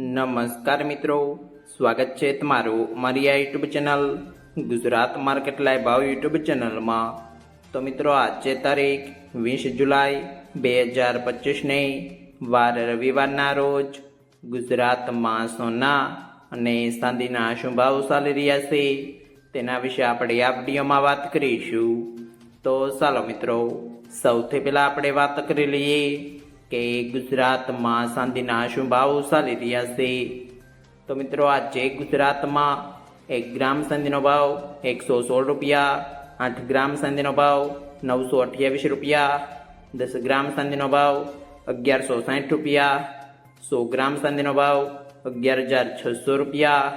નમસ્કાર મિત્રો, સ્વાગત છે તમારું મારી આ YouTube channel, Gujarat market live ભાવ યુટ્યુબ ચેનલમાં. તો મિત્રો, આજે તારીખ વીસ જુલાઈ બે હજાર પચીસને વાર રવિવારના રોજ ગુજરાતમાં સોના અને ચાંદીના શું ભાવ ચાલી રહ્યા છે તેના વિશે આપણે આ વિડીયોમાં વાત કરીશું. તો ચાલો મિત્રો, સૌથી પહેલાં આપણે વાત કરી લઈએ કે ગુજરાતમાં ચાંદીના શું ભાવ ચાલી રહ્યા છે. તો મિત્રો, આજે ગુજરાતમાં એક ગ્રામ સાંધીનો ભાવ એકસો સોળ રૂપિયા, આઠ ગ્રામ સાંધીનો ભાવ નવસો અઠ્યાવીસ રૂપિયા, દસ ગ્રામ સાંધીનો ભાવ અગિયારસો સાઠ રૂપિયા, સો ગ્રામ સાંધીનો ભાવ અગિયાર હજાર છસો રૂપિયા.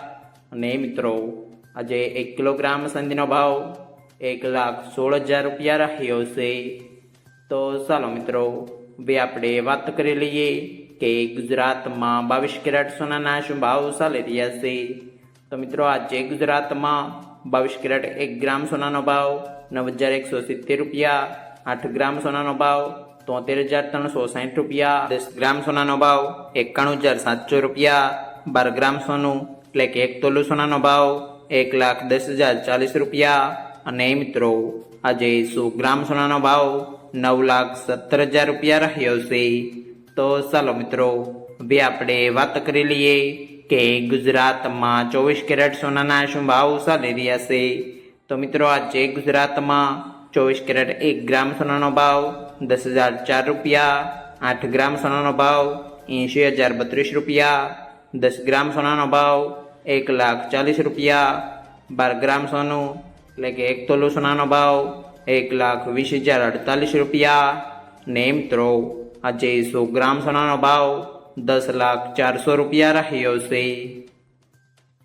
અને મિત્રો, આજે એક કિલોગ્રામ સાંધીનો ભાવ એક લાખ સોળ હજાર રૂપિયા રહ્યો છે. તો ચાલો મિત્રો હવે આપણે વાત કરી લઈએ કે ગુજરાતમાં બાવીસ કેરેટ સોનાના શું ભાવ ચાલી રહ્યા છે? તો મિત્રો, આજે ગુજરાતમાં બાવીસ કેરેટ એક ગ્રામ સોનાનો ભાવ, નવ હજાર એકસો સિત્તેર રૂપિયા, આઠ ગ્રામ સોનાનો ભાવ, તોતેર હજાર ત્રણસો સાઠ રૂપિયા, દસ ગ્રામ સોનાનો ભાવ, એકાણું હજાર સાતસો રૂપિયા, બાર ગ્રામ સોનું, એટલે કે એક તોલું સોનાનો ભાવ, એક લાખ દસ હજાર ચાલીસ રૂપિયા. અને મિત્રો, આજે સો ગ્રામ સોનાનો ભાવ નવ લાખ સત્તર હજાર રૂપિયા રહ્યો છે. તો ચાલો મિત્રો, હવે આપણે વાત કરી લઈએ કે ગુજરાતમાં ચોવીસ કેરેટ સોનાના શું ભાવ ચાલી રહ્યા છે. તો મિત્રો, આજે ગુજરાતમાં ચોવીસ કેરેટ એક ગ્રામ સોનાનો ભાવ દસ હજાર ચાર રૂપિયા, આઠ ગ્રામ સોનાનો ભાવ એંશી હજાર બત્રીસ રૂપિયા, દસ ગ્રામ સોનાનો ભાવ એક લાખ ચાલીસ રૂપિયા, બાર ગ્રામ સોનું એટલે કે એક તોલું સોનાનો ભાવ એક લાખ વીસ હજાર અડતાલીસ રૂપિયા. નેમ ત્રો આજે સો ગ્રામ સોનાનો ભાવ દસ લાખ ચારસો રૂપિયા રહ્યો છે.